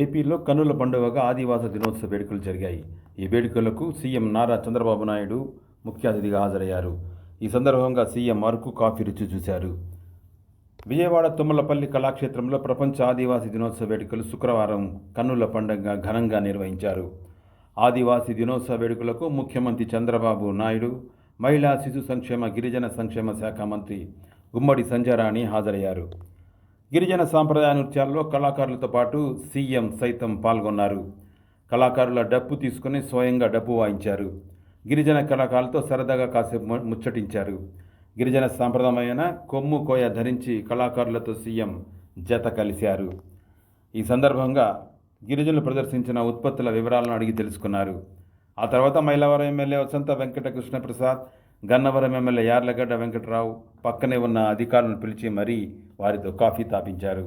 ఏపీలో కన్నుల పండుగగా ఆదివాస దినోత్సవ వేడుకలు జరిగాయి. ఈ వేడుకలకు సీఎం నారా చంద్రబాబు నాయుడు ముఖ్య అతిథిగా హాజరయ్యారు. ఈ సందర్భంగా సీఎం అరకు కాఫీ రుచి చూశారు. విజయవాడ తుమ్మలపల్లి కళాక్షేత్రంలో ప్రపంచ ఆదివాసీ దినోత్సవ వేడుకలు శుక్రవారం కన్నుల పండుగ ఘనంగా నిర్వహించారు. ఆదివాసీ దినోత్సవ వేడుకలకు ముఖ్యమంత్రి చంద్రబాబు నాయుడు మహిళా శిశు సంక్షేమ గిరిజన సంక్షేమ శాఖ మంత్రి గుమ్మడి సంజారాణి హాజరయ్యారు. గిరిజన సాంప్రదాయ నృత్యాల్లో కళాకారులతో పాటు సీఎం సైతం పాల్గొన్నారు. కళాకారుల డప్పు తీసుకుని స్వయంగా డప్పు వాయించారు. గిరిజన కళాకారులతో సరదాగా కాసేపు ముచ్చటించారు. గిరిజన సాంప్రదాయమైన కొమ్ము కోయ ధరించి కళాకారులతో సీఎం జత కలిశారు. ఈ సందర్భంగా గిరిజనులు ప్రదర్శించిన ఉత్పత్తుల వివరాలను అడిగి తెలుసుకున్నారు. ఆ తర్వాత మైలవరం ఎమ్మెల్యే వసంత వెంకట కృష్ణప్రసాద్ గన్నవరం ఎమ్మెల్యే యార్లగడ్డ వెంకటరావు పక్కనే ఉన్న అధికారులను పిలిచి మరీ వారితో కాఫీ తాపించారు.